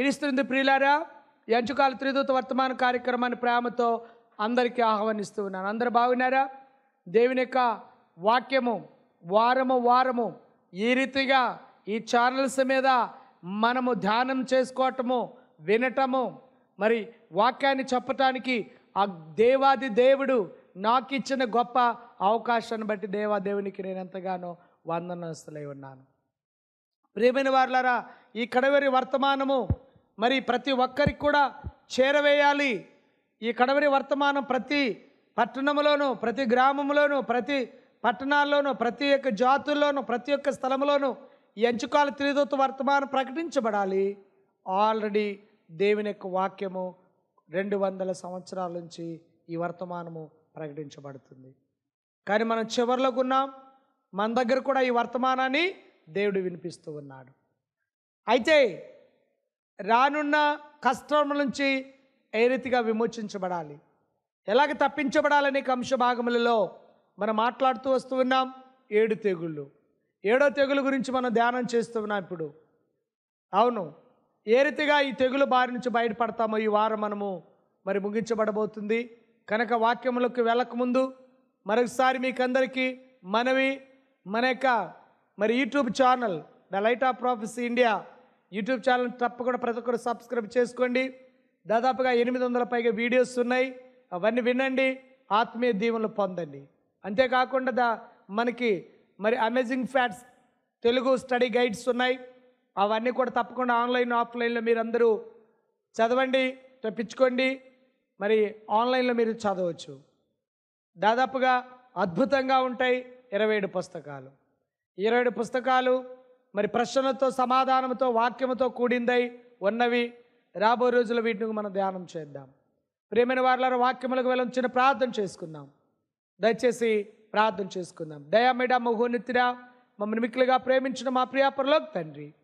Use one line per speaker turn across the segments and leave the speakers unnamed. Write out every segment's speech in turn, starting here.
క్రీస్తునిందు ప్రియులారా ఎంచుకాల త్రిదూత వర్తమాన కార్యక్రమాన్ని ప్రేమతో అందరికీ ఆహ్వానిస్తూ ఉన్నాను. అందరు బాగున్నారా? దేవుని యొక్క వాక్యము వారము వారము ఈ రీతిగా ఈ ఛానల్స్ మీద మనము ధ్యానం చేసుకోవటము వినటము మరి వాక్యాన్ని చెప్పటానికి ఆ దేవాది దేవుడు నాకు ఇచ్చిన గొప్ప అవకాశాన్ని బట్టి దేవాదేవునికి నేను ఎంతగానో వందనస్తులై ఉన్నాను. ప్రియమైన వారులారా ఈ కడవరి వర్తమానము మరి ప్రతి ఒక్కరికి కూడా చేరవేయాలి. ఈ కడవరి వర్తమానం ప్రతి పట్టణంలోనూ ప్రతి గ్రామంలోనూ ప్రతి పట్టణాల్లోనూ ప్రతి ఒక్క జాతుల్లోనూ ప్రతి ఒక్క స్థలంలోనూ ఈ అంచుకాల త్రిదూత వర్తమానం ప్రకటించబడాలి. ఆల్రెడీ దేవుని యొక్క వాక్యము రెండు వందల సంవత్సరాల నుంచి ఈ వర్తమానము ప్రకటించబడుతుంది. కానీ మనం చివరిలోకి ఉన్నాం. మన దగ్గర కూడా ఈ వర్తమానాన్ని దేవుడు వినిపిస్తూ ఉన్నాడు. అయితే రానున్న కష్టముల నుంచి ఏ రీతిగా విమోచించబడాలి? ఎలాగ తప్పించబడాలనే అంశ భాగములలో మనం మాట్లాడుతూ వస్తూ ఉన్నాం ఏడు తెగుళ్ళు. ఏడో తెగులు గురించి మనం ధ్యానం చేస్తూ ఉన్నాం ఇప్పుడు. అవును ఏ రీతిగా ఈ తెగులు బారి నుంచి బయటపడతామో ఈ వారం మనము మరి ముగించబడబోతుంది. కనుక వాక్యములకు వెళ్ళకముందు మరొకసారి మీకందరికీ మనవి మన యొక్క మరి YouTube channel the light of prophecy India YouTube channel తప్పకుండా ప్రతి ఒక్కరు సబ్స్క్రైబ్ చేసుకోండి. దాదాపుగా ఎనిమిది వందల పైగా వీడియోస్ ఉన్నాయి. అవన్నీ వినండి ఆత్మీయ దీవెనలు పొందండి. అంతేకాకుండా దా మనకి మరి amazing facts Telugu study guides ఉన్నాయి. అవన్నీ కూడా తప్పకుండా ఆన్లైన్ ఆఫ్లైన్లో మీరు అందరూ చదవండి తెప్పించుకోండి. మరి ఆన్లైన్లో మీరు చదవచ్చు. దాదాపుగా అద్భుతంగా ఉంటాయి. ఇరవై ఏడు పుస్తకాలు. ఇరవై ఏడు పుస్తకాలు మరి ప్రశ్నలతో సమాధానంతో వాక్యముతో కూడిందై ఉన్నవి. రాబో రోజుల్లో వీటిని మనం ధ్యానం చేద్దాం. ప్రేమైన వారిలో వాక్యములకు వెళ్ళొచ్చిన ప్రార్థన చేసుకుందాం. దయచేసి ప్రార్థన చేసుకుందాం. దయామిడ మహోనితిరా మమ్మల్ని మిక్కులుగా ప్రేమించిన మా ప్రియాపరలోకి తండ్రి.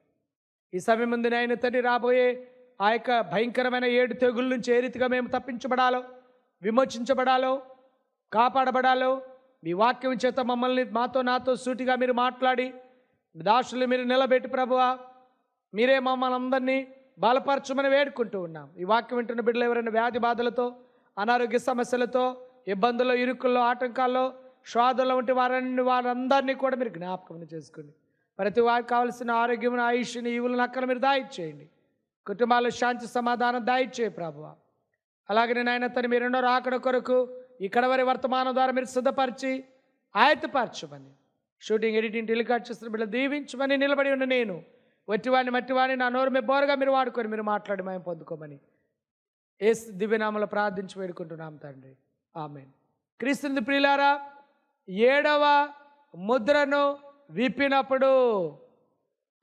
ఈ సమయం ముందు ఆయన తండ్రి రాబోయే ఆ యొక్క భయంకరమైన ఏడు తెగుళ్ళ నుంచి ఏ రీతిగా మేము తప్పించబడాలో విమోచించబడాలో కాపాడబడాలో మీ వాక్యం చేత మమ్మల్ని మాతో నాతో సూటిగా మీరు మాట్లాడి దాసులు మీరు నిలబెట్టి ప్రభువా. మీరే మమ్మల్ని అందరినీ బలపరచమని వేడుకుంటూ ఉన్నాం. ఈ వాక్యం వింటున్న బిడ్డలు ఎవరైనా వ్యాధి బాధలతో అనారోగ్య సమస్యలతో ఇబ్బందుల్లో ఇరుకుల్లో ఆటంకాల్లో శ్వాదల్లో ఉంటే వారన్ని వారందరినీ కూడా మీరు జ్ఞాపకం చేసుకోండి ప్రతి వారికి కావలసిన ఆరోగ్యం ఆయుష్ని ఈవులను అక్కడ మీరు దాయిచ్చేయండి. కుటుంబాల్లో శాంతి సమాధానం దాయిచ్చే ప్రభువ. అలాగే నేను ఆయన తను మీరు రాకడ కొరకు ఇక్కడ వారి వర్తమానం ద్వారా మీరు సిద్ధపరిచి ఆయతపరచమని షూటింగ్ ఎడిటింగ్ టెలికాస్ట్ చేస్తున్న బిడ్డ దీవించమని నిలబడి ఉన్న నేను. వట్టివాడిని మట్టివాడిని నా నోరు మీ బోరుగా మీరు వాడుకొని మీరు మాట్లాడి మేము పొందుకోమని. ఏ దివ్యనామలో ప్రార్థించి వేడుకుంటున్నాం తండ్రి. ఆమె క్రీస్తుని ప్రియులారా ఏడవ ముద్రను విప్పినప్పుడు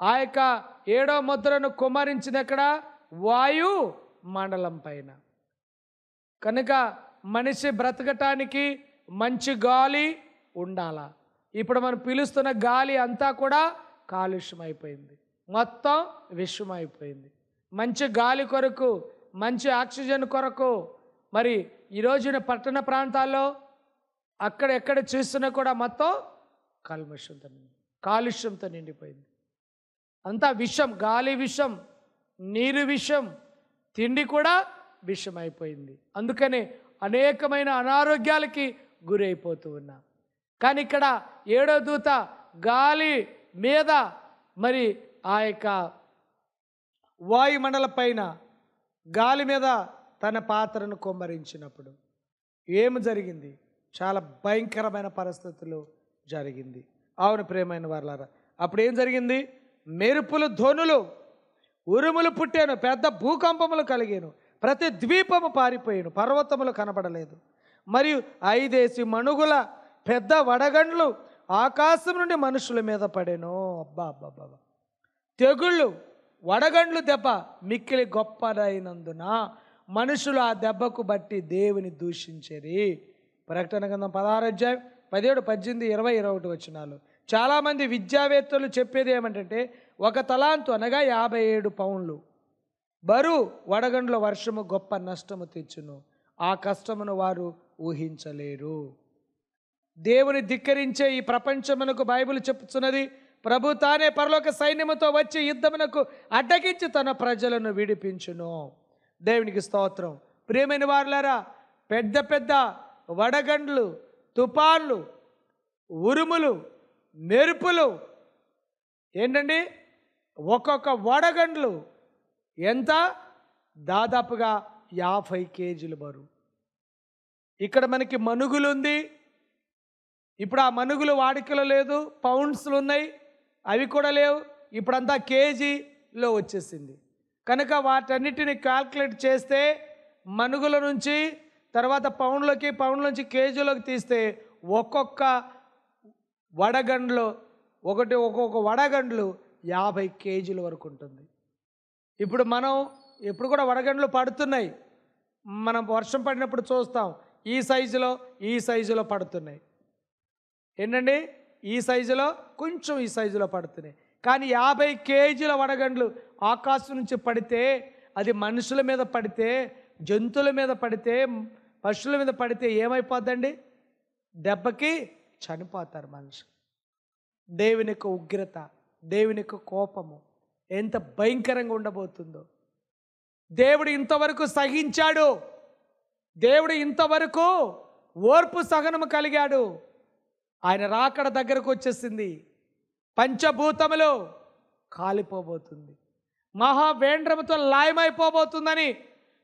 ఆ యొక్క ఏడవ ముద్రను కుమ్మరించింది ఎక్కడ వాయు మండలం పైన. కనుక మనిషి బ్రతకటానికి మంచి గాలి ఉండాలా. ఇప్పుడు మనం పీలుస్తున్న గాలి అంతా కూడా కాలుష్యం అయిపోయింది మొత్తం విషం అయిపోయింది మంచి గాలి కొరకు మంచి ఆక్సిజన్ కొరకు మరి ఈ రోజున పట్టణ ప్రాంతాల్లో అక్కడ ఎక్కడ చూస్తున్నా కూడా మొత్తం కల్మషంతో నిండి కాలుష్యంతో నిండిపోయింది. అంతా విషం గాలి విషం నీరు విషం తిండి కూడా విషం అయిపోయింది అందుకనే అనేకమైన అనారోగ్యాలకి గురైపోతూ ఉన్నాం. కానీ ఇక్కడ ఏడో దూత గాలి మీద మరి ఆ యొక్క వాయుమండల పైన గాలి మీద తన పాత్రను కొమ్మరించినప్పుడు ఏమి జరిగింది? చాలా భయంకరమైన పరిస్థితులు జరిగింది. అవును ప్రేమైన వాళ్ళారా అప్పుడు ఏం జరిగింది? మెరుపులు ధ్వనులు ఉరుములు పుట్టాను పెద్ద భూకంపములు కలిగాను ప్రతి ద్వీపము పారిపోయాను పర్వతములు కనబడలేదు. మరియు ఐదేసి మణుగుల పెద్ద వడగండ్లు ఆకాశం నుండి మనుషుల మీద పడేను. అబ్బా అబ్బా అబ్బా తెగుళ్ళు వడగండ్లు దెబ్బ మిక్కిలి గొప్పదైనందున మనుషులు ఆ దెబ్బకు బట్టి దేవుని దూషించేది. ప్రకటన గ్రంథం పదహారు అధ్యాయం పదిహేడు పద్దెనిమిది ఇరవై ఇరవై ఒకటి వచ్చినాలు చాలామంది విద్యావేత్తలు చెప్పేది ఏమంటే ఒక తలాంతు అనగా యాభై ఏడు పౌన్లు బరు వడగండ్ల వర్షము గొప్ప నష్టము తెచ్చును. ఆ కష్టమును వారు ఊహించలేరు. దేవుని ధిక్కరించే ఈ ప్రపంచమునకు బైబిల్ చెప్తున్నది ప్రభు తానే పరలోక సైన్యముతో వచ్చి యుద్ధమునకు అడ్డగించి తన ప్రజలను విడిపించును. దేవునికి స్తోత్రం. ప్రియమైన వారులారా పెద్ద పెద్ద వడగండ్లు తుపాన్లు ఉరుములు మెరుపులు ఏంటండి? ఒక్కొక్క వడగండ్లు ఎంత? దాదాపుగా యాభై కేజీలు బరువు. ఇక్కడ మనకి మనుగులు ఉంది ఇప్పుడు ఆ మనుగులు వాడికలో లేదు పౌండ్స్లు ఉన్నాయి అవి కూడా లేవు. ఇప్పుడంతా కేజీలో వచ్చేసింది. కనుక వాటన్నిటిని క్యాల్కులేట్ చేస్తే మనుగుల నుంచి తర్వాత పౌండ్లోకి పౌండ్ నుంచి కేజీలోకి తీస్తే ఒక్కొక్క వడగండ్లు ఒకటి ఒక్కొక్క వడగండ్లు యాభై కేజీల వరకు ఉంటుంది. ఇప్పుడు మనం ఎప్పుడు కూడా వడగండ్లు పడుతున్నాయి. మనం వర్షం పడినప్పుడు చూస్తాం ఈ సైజులో ఈ సైజులో పడుతున్నాయి. ఏంటండి? ఈ సైజులో కొంచెం ఈ సైజులో పడుతున్నాయి. కానీ యాభై కేజీల వడగండ్లు ఆకాశం నుంచి పడితే అది మనుషుల మీద పడితే జంతువుల మీద పడితే పశువుల మీద పడితే ఏమైపోద్దండి? దెబ్బకి చనిపోతారు మనిషి దేవుని యొక్క ఉగ్రత దేవుని యొక్క కోపము ఎంత భయంకరంగా ఉండబోతుందో. దేవుడు ఇంతవరకు సహించాడు. దేవుడు ఇంతవరకు ఓర్పు సహనము కలిగాడు. ఆయన రాకడ దగ్గరకు వచ్చేసింది. పంచభూతములు కాలిపోబోతుంది. మహావేండ్రముతో లాయమైపోబోతుందని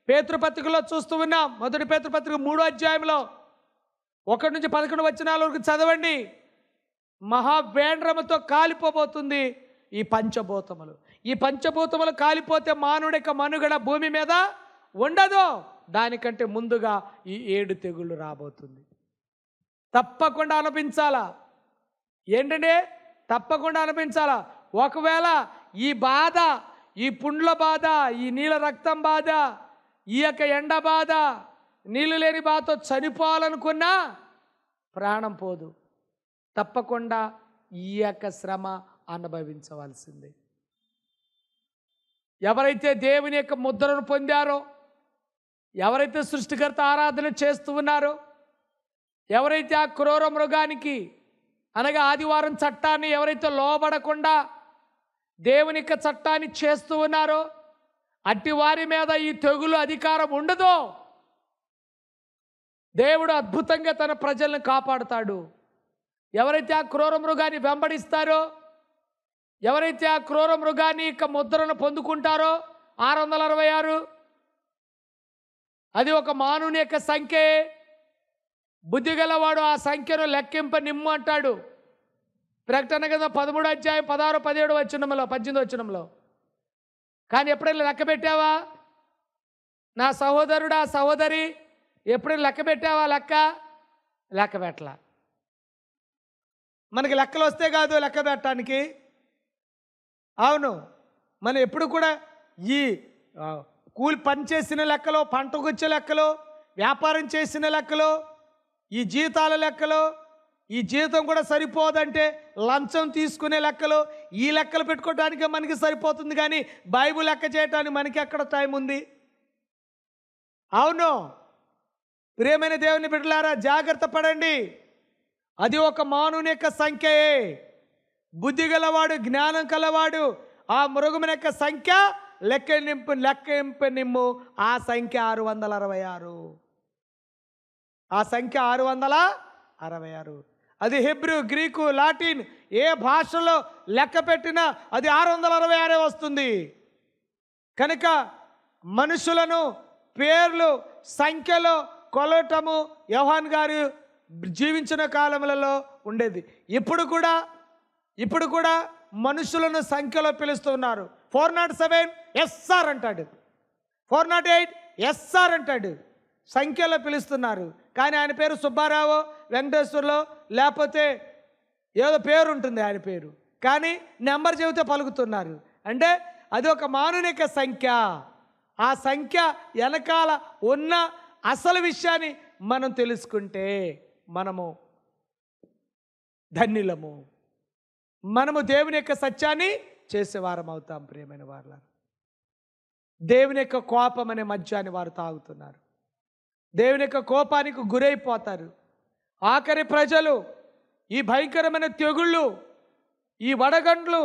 పేతృపత్రికలో చూస్తూ ఉన్నాం. మొదటి పేతృపత్రిక మూడో అధ్యాయంలో ఒకటి నుంచి పదకొండు వచనాల వరకు చదవండి. మహావేండ్రముతో కాలిపోబోతుంది ఈ పంచభూతములు. ఈ పంచభూతములు కాలిపోతే మానవుడి యొక్క మనుగడ భూమి మీద ఉండదు. దానికంటే ముందుగా ఈ ఏడు తెగుళ్ళు రాబోతుంది. తప్పకుండా అనిపించాలా? ఏంటంటే తప్పకుండా అనిపించాలా? ఒకవేళ ఈ బాధ ఈ పుండ్ల బాధ ఈ నీళ్ళ రక్తం బాధ ఈ యొక్క ఎండ బాధ నీళ్ళు లేని బాధతో చనిపోవాలనుకున్నా ప్రాణం పోదు. తప్పకుండా ఈ యొక్క శ్రమ అనుభవించవలసిందే. ఎవరైతే దేవుని యొక్క ముద్రను పొందారో ఎవరైతే సృష్టికర్త ఆరాధన చేస్తూ ఉన్నారో ఎవరైతే ఆ క్రూర మృగానికి అనగా ఆదివారం చట్టాన్ని ఎవరైతే లోబడకుండా దేవుని యొక్క చట్టాన్ని చేస్తూ ఉన్నారో అట్టి వారి మీద ఈ తెగులు అధికారం ఉండదు దేవుడు అద్భుతంగా తన ప్రజలను కాపాడుతాడు. ఎవరైతే ఆ క్రూర మృగాన్ని వెంబడిస్తారో ఎవరైతే ఆ క్రూర మృగాన్ని ఇక ముద్రను పొందుకుంటారో ఆరు వందల అరవై ఆరు అది ఒక మానవుని యొక్క సంఖ్యే. బుద్ధి గలవాడు ఆ సంఖ్యను లెక్కింప నిమ్ము అంటాడు. ప్రకటన కింద పదమూడు అధ్యాయం పదహారు పదిహేడు వచ్చినంలో పద్దెనిమిది వచ్చినంలో కానీ ఎప్పుడైనా లెక్క పెట్టావా? నా సహోదరుడా సహోదరి ఎప్పుడైనా లెక్క పెట్టావా లెక్క? లెక్క పెట్టలా. మనకి లెక్కలు వస్తే కాదు లెక్క పెట్టడానికి. అవును మనం ఎప్పుడు కూడా ఈ కూలి పని చేసిన లెక్కలో పంటకు వచ్చే లెక్కలో వ్యాపారం చేసిన లెక్కలో ఈ జీతాల లెక్కలో ఈ జీతం కూడా సరిపోదంటే లంచం తీసుకునే లెక్కలు ఈ లెక్కలు పెట్టుకోవడానికి మనకి సరిపోతుంది కానీ బైబుల్ లెక్క చేయడానికి మనకి ఎక్కడ టైం ఉంది? అవును. ప్రియమైన దేవుని బిడ్డలారా జాగ్రత్త పడండి. అది ఒక మానవుని యొక్క సంఖ్యయే. బుద్ధి గలవాడు జ్ఞానం కలవాడు ఆ మృగముని యొక్క సంఖ్య లెక్క నింపు లెక్కింపు నిమ్ము ఆ సంఖ్య ఆరు వందల అరవై ఆరు. ఆ సంఖ్య ఆరు వందల అరవై ఆరు. అది హెబ్రూ గ్రీకు లాటిన్ ఏ భాషలో లెక్క పెట్టినా అది ఆరు వందల అరవై ఆరే వస్తుంది. కనుక మనుషులను పేర్లు సంఖ్యలో కొలటము యోహాన్ గారు జీవించిన కాలములలో ఉండేది. ఇప్పుడు కూడా ఇప్పుడు కూడా మనుషులను సంఖ్యలో పిలుస్తున్నారు. ఫోర్ నాట్ సెవెన్ ఎస్ఆర్ అంటాడు. ఫోర్ నాట్ ఎయిట్ ఎస్ఆర్ అంటాడు. సంఖ్యలో పిలుస్తున్నారు. కానీ ఆయన పేరు సుబ్బారావు వెంకటేశ్వర్లో లేకపోతే ఏదో పేరు ఉంటుంది ఆయన పేరు. కానీ నెంబర్ చెబితే పలుకుతున్నారు. అంటే అది ఒక మానునిక సంఖ్య. ఆ సంఖ్య వెనకాల ఉన్న అసలు విషయాన్ని మనం తెలుసుకుంటే మనము ధన్యులము. మనము దేవుని యొక్క సత్యాన్ని చేసేవారం అవుతాం ప్రియమైన వారు దేవుని యొక్క కోపం అనే మద్యాన్ని వారు తాగుతున్నారు. దేవుని యొక్క కోపానికి గురైపోతారు. ఆఖరి ప్రజలు ఈ భయంకరమైన తెగుళ్ళు ఈ వడగండ్లు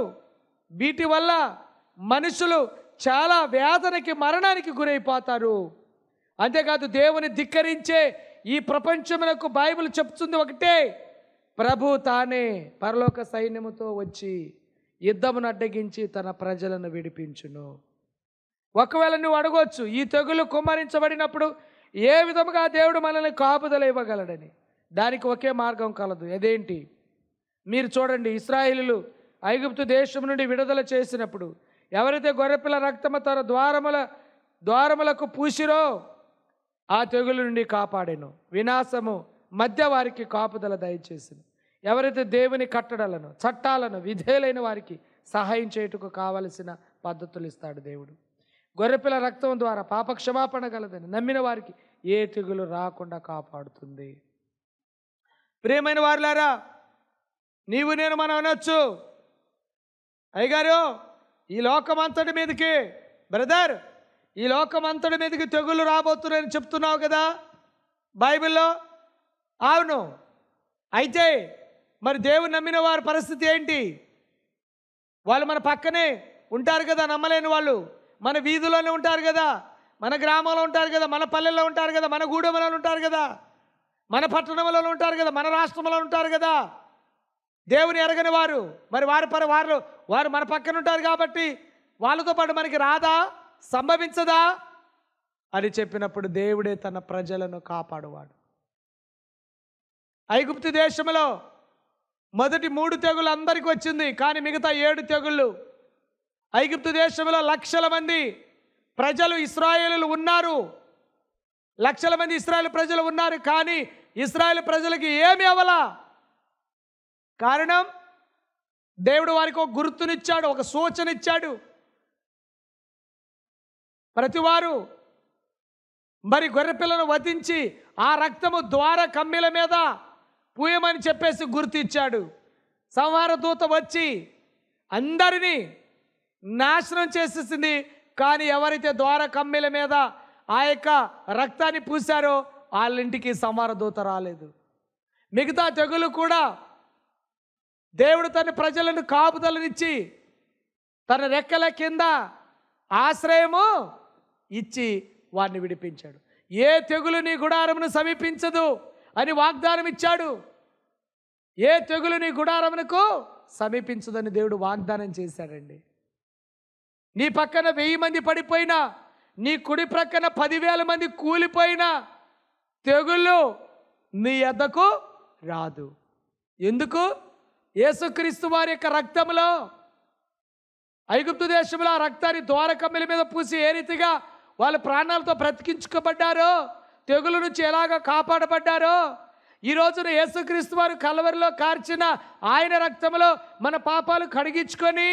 వీటి వల్ల మనుషులు చాలా వేదనకి మరణానికి గురైపోతారు. అంతేకాదు దేవుని ధిక్కరించే ఈ ప్రపంచమునకు బైబిల్ చెప్తుంది ఒకటే ప్రభు తానే పరలోక సైన్యముతో వచ్చి యుద్ధమును అడ్డగించి తన ప్రజలను విడిపించును. ఒకవేళ నువ్వు అడగవచ్చు ఈ తెగులు కుమ్మరించబడినప్పుడు ఏ విధముగా దేవుడు మనల్ని కాపుదల ఇవ్వగలడని? దానికి ఒకే మార్గం కలదు. అదేంటి? మీరు చూడండి ఇస్రాయిలు ఐగుప్తు దేశం నుండి విడుదల చేసినప్పుడు ఎవరైతే గొర్రెపిల్ల రక్తము తన ద్వారముల ద్వారములకు పూసిరో ఆ తెగులు నుండి కాపాడెను. వినాశము మధ్య వారికి కాపుదల దయచేసింది ఎవరైతే దేవుని కట్టడలను చట్టాలను విధేయులైన వారికి సహాయం చేయుటకు కావలసిన పద్ధతులు ఇస్తాడు దేవుడు. గొర్రెపిల్ల రక్తం ద్వారా పాప క్షమాపణ గలదని నమ్మిన వారికి ఏ తెగులు రాకుండా కాపాడుతుంది. ప్రియమైన వారులారా నీవు నేను మనం అనొచ్చు. అయ్యగారు ఈ లోకమంతటి మీదకి బ్రదర్ ఈ లోకమంతటి మీదకి తెగులు రాబోతున్నాయని చెప్తున్నావు కదా బైబిల్లో? అవును. అయితే మరి దేవుని నమ్మిన వారి పరిస్థితి ఏంటి? వాళ్ళు మన పక్కనే ఉంటారు కదా నమ్మలేని వాళ్ళు. మన వీధిలోనే ఉంటారు కదా. మన గ్రామంలో ఉంటారు కదా. మన పల్లెల్లో ఉంటారు కదా. మన గూడెంలో ఉంటారు కదా. మన పట్టణంలో ఉంటారు కదా. మన రాష్ట్రంలో ఉంటారు కదా. దేవుని ఎరగని వారు. మరి వారి పర వారు వారు మన పక్కన ఉంటారు కాబట్టి వాళ్ళతో పాటు మనకి రాదా? సంభవించదా? అని చెప్పినప్పుడు దేవుడే తన ప్రజలను కాపాడువాడు. ఐగుప్తు దేశంలో మొదటి మూడు తెగులు అందరికీ వచ్చింది. కానీ మిగతా ఏడు తెగుళ్ళు ఐగుప్తు దేశంలో లక్షల మంది ప్రజలు ఇస్రాయేలు ఉన్నారు. లక్షల మంది ఇస్రాయేల్ ప్రజలు ఉన్నారు కానీ ఇస్రాయేల్ ప్రజలకి ఏమి అవలా కారణం దేవుడు వారికి ఒక గుర్తునిచ్చాడు ఒక సూచన ఇచ్చాడు ప్రతివారు మరి గొర్రెపిల్లను వధించి ఆ రక్తము ద్వార కమ్మిల మీద పూయమని చెప్పేసి గుర్తు ఇచ్చాడు సంహార దూత వచ్చి అందరినీ నాశనం చేసేసింది. కానీ ఎవరైతే ద్వార కమ్మెల మీద ఆ యొక్క రక్తాన్ని పూశారో వాళ్ళింటికి దూత రాలేదు. మిగతా తెగులు కూడా దేవుడు తన ప్రజలను కాపుదలనిచ్చి తన రెక్కల కింద ఆశ్రయము ఇచ్చి వారిని విడిపించాడు. ఏ తెగులు నీ గుడారమును సమీపించదు అని వాగ్దానం ఇచ్చాడు. ఏ తెగులు నీ గుడారమునకు సమీపించదని దేవుడు వాగ్దానం చేశాడండి. నీ పక్కన వెయ్యి మంది పడిపోయినా నీ కుడి ప్రక్కన పదివేల మంది కూలిపోయినా తెగుళ్ళు నీ ఎద్దకు రాదు. ఎందుకు? యేసుక్రీస్తు వారి యొక్క రక్తంలో ఐగుప్తు దేశంలో ఆ రక్తాన్ని ద్వారకమ్మల మీద పూసి ఏ రీతిగా వాళ్ళ ప్రాణాలతో బ్రతికించుకోబడ్డారో తెగులు నుంచి ఎలాగ కాపాడబడ్డారో ఈ రోజున యేసుక్రీస్తు వారు కలవరిలో కార్చిన ఆయన రక్తంలో మన పాపాలు కడిగించుకొని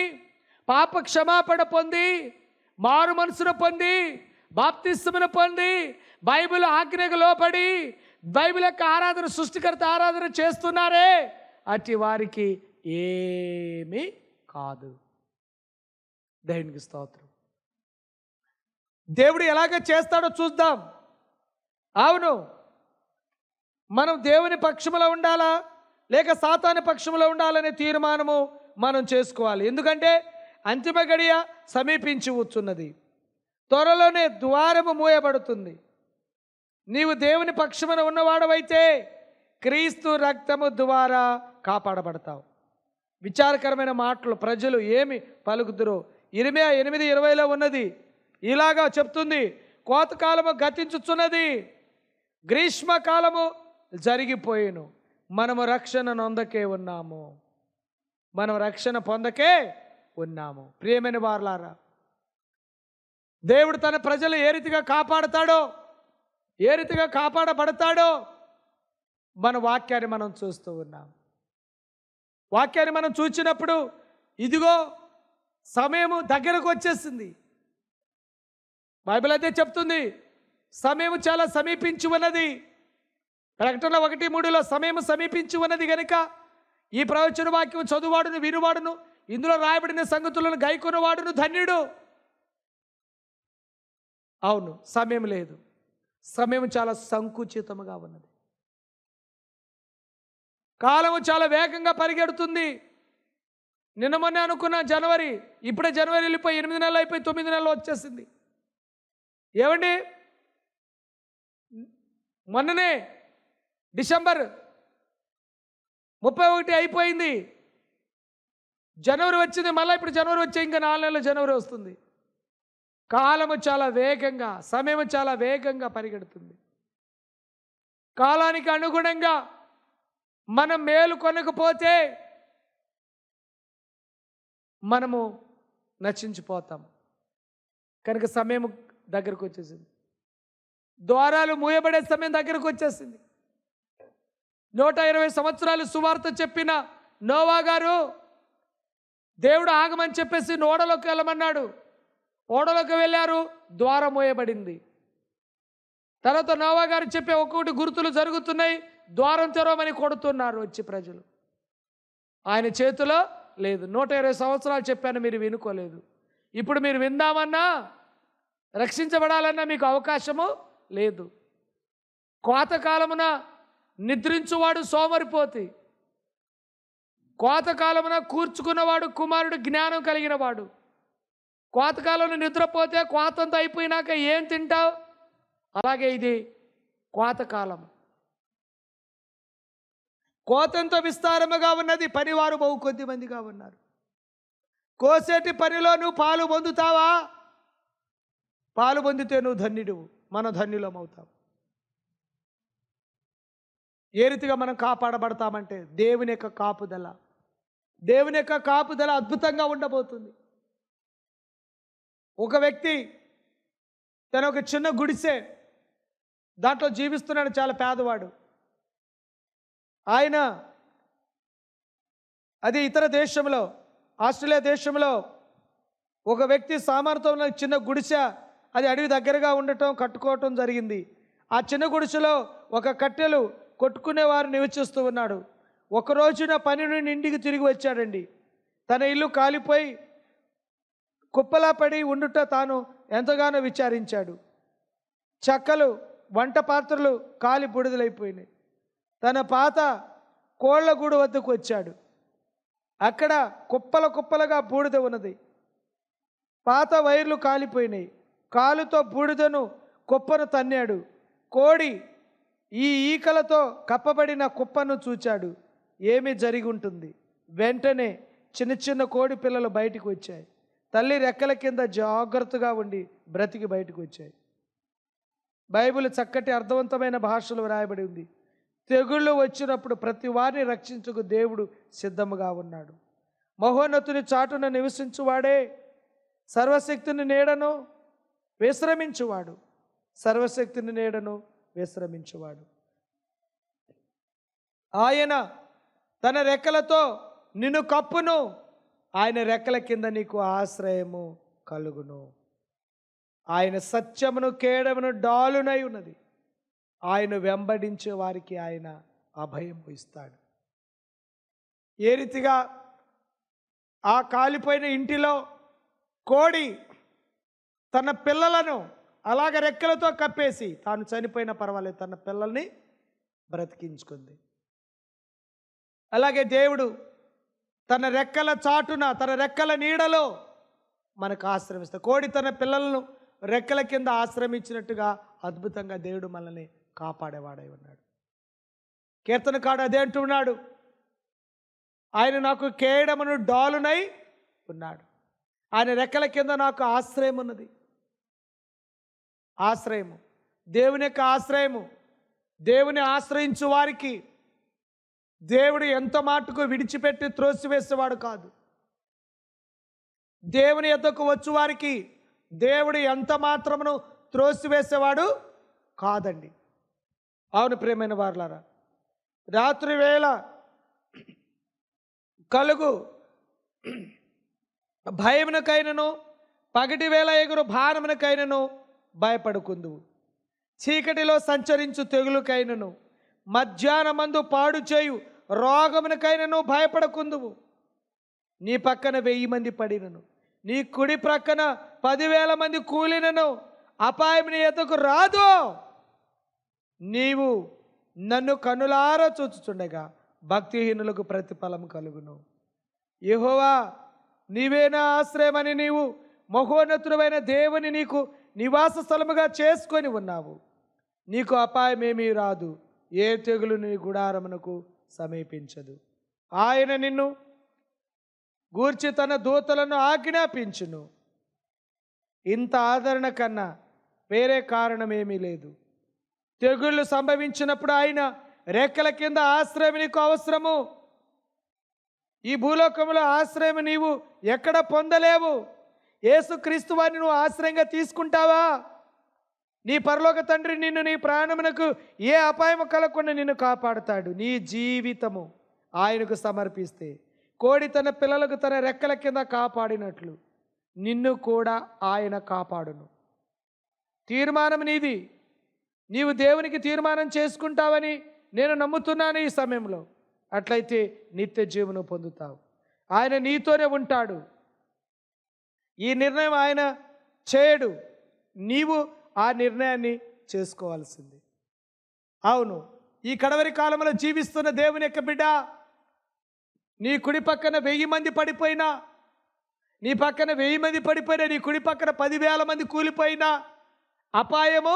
పాప క్షమాపణ పొంది మారు మనసును పొంది బాప్తిస్తమును పొంది బైబిల్ ఆజ్ఞకు లోపడి బైబిల్ యొక్క ఆరాధన సృష్టికర్త ఆరాధన చేస్తున్నారే అటు వారికి ఏమీ కాదు. దేవునికి స్తోత్రం. దేవుడు ఎలాగ చేస్తాడో చూద్దాం. అవును. మనం దేవుని పక్షములో ఉండాలా లేక సాతాని పక్షములో ఉండాలనే తీర్మానము మనం చేసుకోవాలి. ఎందుకంటే అంతిమ గడియ సమీపించి వచ్చున్నది త్వరలోనే ద్వారము మూయబడుతుంది. నీవు దేవుని పక్షమున ఉన్నవాడవైతే క్రీస్తు రక్తము ద్వారా కాపాడబడతావు. విచారకరమైన మాటలు ప్రజలు ఏమి పలుకుతురో. ఇరిమే ఎనిమిది ఇరవైలో ఉన్నది. ఇలాగా చెప్తుంది. కోతకాలము గతించుచున్నది. గ్రీష్మకాలము జరిగిపోయేను. మనము రక్షణ నొందకే ఉన్నాము. మనం రక్షణ పొందకే ఉన్నాము. ప్రియమైన వారలారా దేవుడు తన ప్రజలు ఏ రీతిగా కాపాడతాడో ఏ రీతిగా కాపాడబడతాడో మన వాక్యాన్ని మనం చూస్తూ ఉన్నాం. వాక్యాన్ని మనం చూచినప్పుడు ఇదిగో సమయము దగ్గరకు వచ్చేసింది. బైబిల్ అయితే చెప్తుంది సమయం చాలా సమీపించి ఉన్నది. ప్రకటన ఒకటి మూడులో సమయం సమీపించి ఉన్నది కనుక ఈ ప్రవచన వాక్యం చదువువాడును వినువాడును ఇందులో రాయబడిన సంగతులను గైకొనవాడును ధన్యుడు. అవును సమయం లేదు. సమయం చాలా సంకుచితముగా ఉన్నది. కాలము చాలా వేగంగా పరిగెడుతుంది. నిన్న మొన్న అనుకున్న జనవరి ఇప్పుడే జనవరి వెళ్ళిపోయి ఎనిమిది నెలలు అయిపోయి తొమ్మిది నెలలు వచ్చేసింది. ఏమండి మొన్ననే డిసెంబర్ ముప్పై ఒకటి అయిపోయింది. జనవరి వచ్చింది మళ్ళీ ఇప్పుడు జనవరి వచ్చే ఇంకా నాలుగు నెలలు జనవరి వస్తుంది. కాలము చాలా వేగంగా సమయం చాలా వేగంగా పరిగెడుతుంది. కాలానికి అనుగుణంగా మనం మేలు కొనకపోతే మనము నశించిపోతాం. కనుక సమయం దగ్గరకు వచ్చేసింది. ద్వారాలు మూయబడే సమయం దగ్గరకు వచ్చేసింది. నూట ఇరవై సంవత్సరాలు సువార్త చెప్పిన నోవా గారు దేవుడు ఆగమని చెప్పేసి ఓడలోకి వెళ్ళమన్నాడు. ఓడలోకి వెళ్ళారు ద్వారం మోయబడింది. తర్వాత నోవా గారు చెప్పే ఒక్కొక్కటి గుర్తులు జరుగుతున్నాయి ద్వారం తెరవమని కొడుతున్నారు వచ్చి ప్రజలు. ఆయన చేతిలో లేదు. నూట ఇరవై సంవత్సరాలు చెప్పాను మీరు వినుకోలేదు. ఇప్పుడు మీరు విందామన్నా రక్షించబడాలన్నా మీకు అవకాశము లేదు. కోతకాలమున నిద్రించువాడు సోమరిపోతి. కోతకాలమున కూర్చుకున్నవాడు కుమారుడు జ్ఞానం కలిగిన వాడు కోతకాలంలో నిద్రపోతే కోతంతా అయిపోయినాక ఏం తింటావు? అలాగే ఇది కోతకాలం కోతంతో విస్తారముగా ఉన్నది పనివారు బహు కొద్ది మందిగా ఉన్నారు. కోసేటి పనిలో నువ్వు పాలు పొందుతావా? పాలు పొందితే నువ్వు ధన్యుడువు. మన ధన్యులం అవుతాం ఏ రీతిగా మనం కాపాడబడతామంటే దేవుని యొక్క కాపుదల. దేవుని యొక్క కాపుదల అద్భుతంగా ఉండబోతుంది. ఒక వ్యక్తి తన ఒక చిన్న గుడిసె దాంట్లో జీవిస్తున్నాడు చాలా పేదవాడు. ఆయన అది ఇతర దేశంలో ఆస్ట్రేలియా దేశంలో ఒక వ్యక్తి సామర్థ్యం ఉన్న చిన్న గుడిసె అది అడవి దగ్గరగా ఉండటం కట్టుకోవటం జరిగింది. ఆ చిన్న గుడిసెలో ఒక కట్టెలు కొట్టుకునేవారు నివసిస్తూ ఉన్నాడు. ఒక రోజున పని నుండి ఇంటికి తిరిగి వచ్చాడండి. తన ఇల్లు కాలిపోయి కుప్పలా పడి ఉండుట తాను ఎంతగానో విచారించాడు. చెక్కలు వంట పాత్రలు కాలి బుడిదలైపోయినాయి. తన పాత కోళ్ళగూడు వద్దకు వచ్చాడు. అక్కడ కుప్పల కుప్పలుగా బూడిద ఉన్నది. పాత వైర్లు కాలిపోయినాయి. కాలుతో బూడిదను కుప్పను తన్నాడు. కోడి ఈ ఈకలతో కప్పబడిన కుప్పను చూచాడు. ఏమి జరిగి ఉంటుంది వెంటనే చిన్న చిన్న కోడి పిల్లలు బయటికి వచ్చాయి. తల్లి రెక్కల కింద జాగ్రత్తగా ఉండి బ్రతికి బయటకు వచ్చాయి. బైబిల్ చక్కటి అర్థవంతమైన భాషలో వ్రాయబడి ఉంది. తెగుళ్ళు వచ్చినప్పుడు ప్రతి వారిని రక్షించుకు దేవుడు సిద్ధముగా ఉన్నాడు. మహోన్నతుని చాటున నివసించువాడే. సర్వశక్తిని నీడను విశ్రమించువాడు. సర్వశక్తిని నీడను విశ్రమించువాడు. ఆయన తన రెక్కలతో నిన్ను కప్పును. ఆయన రెక్కల కింద నీకు ఆశ్రయము కలుగును. ఆయన సత్యమును కేడమును డాలునై ఉన్నది. ఆయన వెంబడించే వారికి ఆయన అభయం ఇస్తాడు. ఏ రీతిగా ఆ కాలిపోయిన ఇంటిలో కోడి తన పిల్లలను అలాగ రెక్కలతో కప్పేసి తాను చనిపోయినా పర్వాలేదు తన పిల్లల్ని బ్రతికించుకుంది. అలాగే దేవుడు తన రెక్కల చాటున తన రెక్కల నీడలో మనకు ఆశ్రమిస్తాడు కోడి తన పిల్లలను రెక్కల కింద ఆశ్రమించినట్టుగా అద్భుతంగా దేవుడు మనల్ని కాపాడేవాడై ఉన్నాడు. కీర్తనకాడు అదే అంటున్నాడు ఆయన నాకు కేయడమును డాలునై ఉన్నాడు. ఆయన రెక్కల కింద నాకు ఆశ్రయం ఉన్నది ఆశ్రయము. దేవుని యొక్క ఆశ్రయము. దేవుని ఆశ్రయించు వారికి దేవుడు ఎంత మాటకు విడిచిపెట్టి త్రోసివేసేవాడు కాదు. దేవుని ఎద్దకు వచ్చు వారికి దేవుడు ఎంత మాత్రమును త్రోసివేసేవాడు కాదండి. అవును ప్రేమైన వారులారా రాత్రి వేళ కలుగు భయమునకైనను పగటి వేళ ఎగురు భారమునకైనను భయపడుకుందువు. చీకటిలో సంచరించు తెగులుకైనను. మధ్యాహ్నమందు పాడు చేయు రోగమునకైనను భయపడకుందువు. నీ పక్కన వెయ్యి మంది పడినను. నీ కుడి ప్రక్కన పదివేల మంది కూలినను. అపాయం నీ ఎద్దకు రాదు. నీవు నన్ను కనులారా చూచుచుండగా భక్తిహీనులకు ప్రతిఫలం కలుగును. యహోవా నీవేనా ఆశ్రయమని నీవు మహోన్నతుడమైన దేవుని నీకు నివాస స్థలముగా చేసుకొని ఉన్నావు. నీకు అపాయమేమీ రాదు. ఏ తెగులు నీ గుడారమునకు సమీపించదు. ఆయన నిన్ను గూర్చి తన దూతలను ఆజ్ఞాపించును. ఇంత ఆదరణ కన్నా వేరే కారణమేమీ లేదు. తెగుళ్ళు సంభవించినప్పుడు ఆయన రెక్కల కింద ఆశ్రయం నీకు అవసరము. ఈ భూలోకంలో ఆశ్రయం నీవు ఎక్కడ పొందలేవు. ఏసుక్రీస్తు వారిని నువ్వు ఆశ్రయంగా తీసుకుంటావా? నీ పరలోక తండ్రి నిన్ను నీ ప్రాణమునకు ఏ అపాయము కలగకుండా నిన్ను కాపాడుతాడు. నీ జీవితము ఆయనకు సమర్పిస్తే కోడి తన పిల్లలకు తన రెక్కల కింద కాపాడినట్లు నిన్ను కూడా ఆయన కాపాడును. తీర్మానం నీది. నీవు దేవునికి తీర్మానం చేసుకుంటావని నేను నమ్ముతున్నాను ఈ సమయంలో. అట్లయితే నిత్య జీవనం పొందుతావు. ఆయన నీతోనే ఉంటాడు. ఈ నిర్ణయం ఆయన చేయడు. నీవు ఆ నిర్ణయాన్ని చేసుకోవాల్సింది. అవును ఈ కడవరి కాలంలో జీవిస్తున్న దేవుని యొక్క బిడ్డ నీ కుడి పక్కన వెయ్యి మంది పడిపోయినా నీ పక్కన వెయ్యి మంది పడిపోయినా నీ కుడి పక్కన పదివేల మంది కూలిపోయినా అపాయము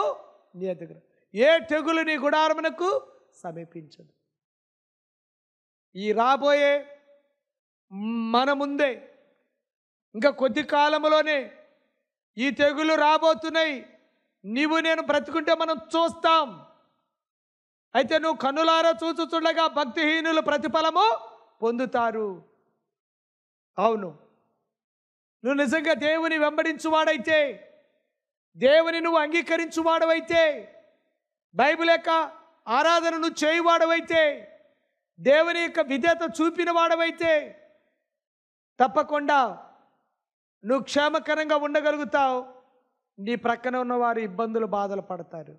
నీ దగ్గర ఏ తెగులు నీ గుడారమునకు సమీపించదు. ఈ రాబోయే మన ముందే ఇంకా కొద్ది కాలంలోనే ఈ తెగులు రాబోతున్నాయి. నీవు నేను బ్రతుకుంటే మనం చూస్తాం. అయితే నువ్వు కన్నులారా చూచుచుండగా భక్తిహీనులు ప్రతిఫలము పొందుతారు. అవును. నువ్వు నిజంగా దేవుని వెంబడించువాడైతే దేవుని నువ్వు అంగీకరించువాడవైతే బైబిల్ యొక్క ఆరాధన నువ్వు చేయువాడవైతే దేవుని యొక్క విధేత చూపిన వాడవైతే తప్పకుండా నువ్వు క్షేమకరంగా ఉండగలుగుతావు. నీ ప్రక్కన ఉన్నవారు ఇబ్బందులు బాధలు పడతారు.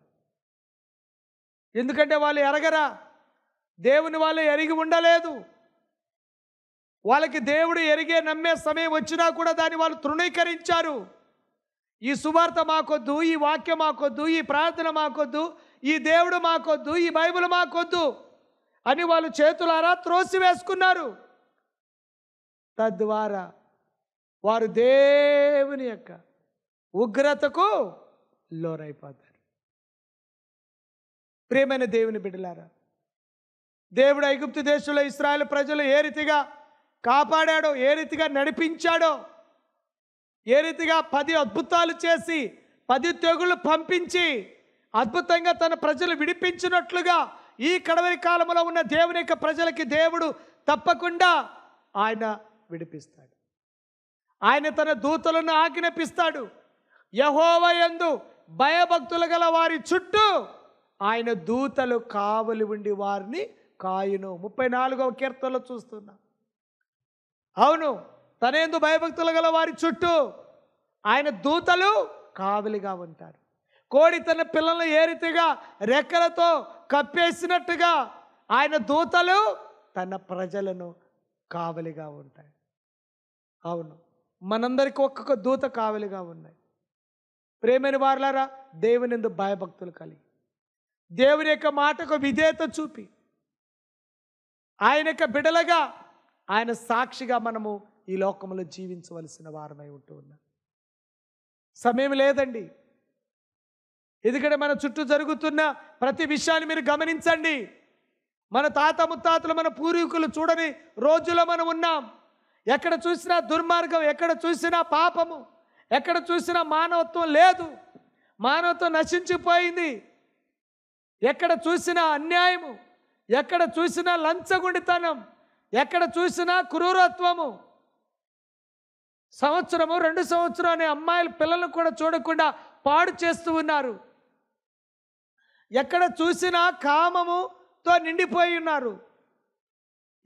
ఎందుకంటే వాళ్ళు ఎరగరా. దేవుని వాళ్ళు ఎరిగి ఉండలేదు. వాళ్ళకి దేవుడు ఎరిగే నమ్మే సమయం వచ్చినా కూడా దాన్ని వాళ్ళు తృణీకరించారు. ఈ సువార్త మాకొద్దు ఈ వాక్యం మాకొద్దు ఈ ప్రార్థన మాకొద్దు ఈ దేవుడు మాకొద్దు ఈ బైబిల్ మాకొద్దు అని వాళ్ళు చేతులారా త్రోసి వేసుకున్నారు తద్వారా వారు దేవుని యొక్క ఉగ్రతకు లోనైపోతారు. ప్రియమైన దేవుని బిడ్డలారా దేవుడు ఐగుప్తు దేశంలో ఇస్రాయల్ ప్రజలు ఏ రీతిగా కాపాడాడో ఏ రీతిగా నడిపించాడో ఏ రీతిగా పది అద్భుతాలు చేసి పది తెగులు పంపించి అద్భుతంగా తన ప్రజలు విడిపించినట్లుగా ఈ కడవరి కాలంలో ఉన్న దేవుని యొక్క ప్రజలకి దేవుడు తప్పకుండా ఆయన విడిపిస్తాడు. ఆయన తన దూతలను ఆజ్ఞాపిస్తాడు. యహోవయందు భయభక్తులు గల వారి చుట్టూ ఆయన దూతలు కావలి ఉండి వారిని కాయును. ముప్పై నాలుగవ కీర్తనలో చూస్తున్నాం. అవును తనేందు భయభక్తులు గల వారి చుట్టూ ఆయన దూతలు కావలిగా ఉంటారు. కోడి తన పిల్లలను ఏ రీతిగా రెక్కలతో కప్పేసినట్టుగా ఆయన దూతలు తన ప్రజలను కావలిగా ఉంటాయి. అవును మనందరికీ ఒక్కొక్క దూత కావలిగా ఉన్నాయి. ప్రేమైన వారులారా దేవుని ఎందు భయభక్తులు కలిగి. దేవుని యొక్క మాటకు విధేయత చూపి. ఆయన యొక్క బిడలగా ఆయన సాక్షిగా మనము ఈ లోకంలో జీవించవలసిన వారమై ఉంటూ ఉన్నాం. సమయం లేదండి. ఎందుకంటే మన చుట్టూ జరుగుతున్న ప్రతి విషయాన్ని మీరు గమనించండి. మన తాత ముత్తాతలు మన పూర్వీకులు చూడని రోజులో మనం ఉన్నాం. ఎక్కడ చూసినా దుర్మార్గం ఎక్కడ చూసినా పాపము ఎక్కడ చూసినా మానవత్వం లేదు. మానవత్వం నశించిపోయింది. ఎక్కడ చూసినా అన్యాయము ఎక్కడ చూసినా లంచగుండితనం ఎక్కడ చూసినా క్రూరత్వము. సంవత్సరము రెండు సంవత్సరం అనే అమ్మాయిల పిల్లలను కూడా చూడకుండా పాడు చేస్తూ ఉన్నారు. ఎక్కడ చూసినా కామముతో నిండిపోయి ఉన్నారు.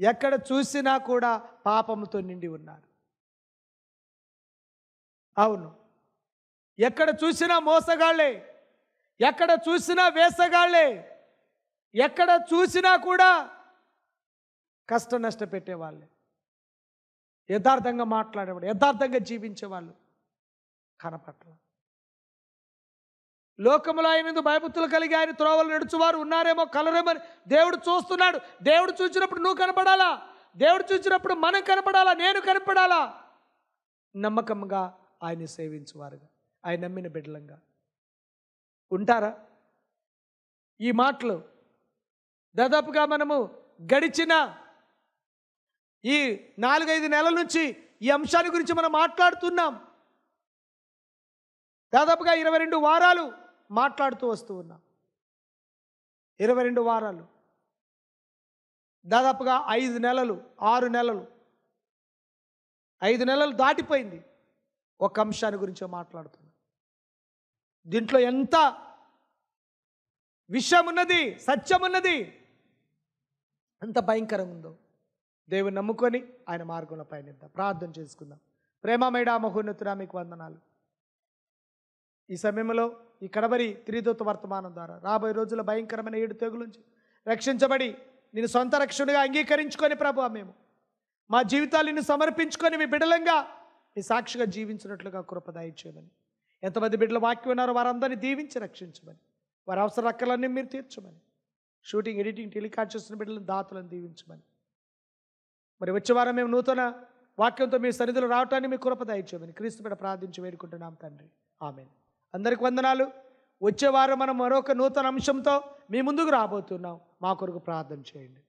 ఎక్కడ చూసినా కూడా పాపముతో నిండి ఉన్నారు. అవును. ఎక్కడ చూసినా మోసగాళ్ళే. ఎక్కడ చూసినా వేసగాళ్ళే. ఎక్కడ చూసినా కూడా కష్ట నష్ట పెట్టేవాళ్ళే. యథార్థంగా మాట్లాడేవాడు యథార్థంగా జీవించేవాళ్ళు కనపట్ల లోకములో ఆయన మీద భయభక్తులు కలిగి ఆయన త్రోవలు నడుచువారు. ఉన్నారేమో కలరేమో దేవుడు చూస్తున్నాడు. దేవుడు చూసినప్పుడు నువ్వు కనపడాలా? దేవుడు చూసినప్పుడు మనం కనపడాలా? నేను కనపడాలా? నమ్మకంగా ఆయన్ని సేవించేవారుగా. ఆయన నమ్మిన బిడ్డలంగా. ఉంటారా? ఈ మాటలు దాదాపుగా మనము గడిచిన ఈ నాలుగైదు నెలల నుంచి ఈ అంశాన్ని గురించి మనం మాట్లాడుతున్నాం. దాదాపుగా ఇరవై రెండు వారాలు మాట్లాడుతూ వస్తూ ఉన్నాం. ఇరవై రెండు వారాలు. దాదాపుగా ఐదు నెలలు ఆరు నెలలు. ఐదు నెలలు దాటిపోయింది. ఒక అంశాన్ని గురించి మాట్లాడుతున్నాం. దీంట్లో ఎంత విషయం ఉన్నది సత్యం ఉన్నది ఎంత భయంకరంగా ఉందో దేవుని నమ్ముకొని ఆయన మార్గంలో పయనిద్దాం. ప్రార్థన చేసుకుందాం. ప్రేమమేడా మహోన్నతుడా మీకు వందనాలు. ఈ సమయంలో ఈ కడబరి త్రిదూత వర్తమానం ద్వారా. రాబోయే రోజుల భయంకరమైన ఏడు తెగుల నుంచి రక్షించబడి నేను సొంత రక్షణగా అంగీకరించుకొని ప్రభు మేము. మా జీవితాలు నిన్ను సమర్పించుకొని మీ బిడలంగా మీ సాక్షిగా జీవించినట్లుగా కృప ఎంతమంది బిడ్డలు వాక్యం ఉన్నారో వారందరినీ దీవించి రక్షించమని. వారి అవసర అక్కలన్నీ మీరు తీర్చమని. షూటింగ్ ఎడిటింగ్ టెలికాస్ట్ చేస్తున్న బిడ్డలను దాతలను దీవించమని. మరి వచ్చే వారం మేము నూతన వాక్యంతో మీ సన్నిధిలో రావటాన్ని మీ కృప క్రీస్తు బిడ్డ ప్రార్థించి వేడుకుంటున్నాం తండ్రి. ఆమెను. అందరికి వందనాలు. వచ్చే వారం మనం మరొక నూతన అంశంతో మీ ముందుకు రాబోతున్నాం. మా కొరకు ప్రార్థన చేయండి.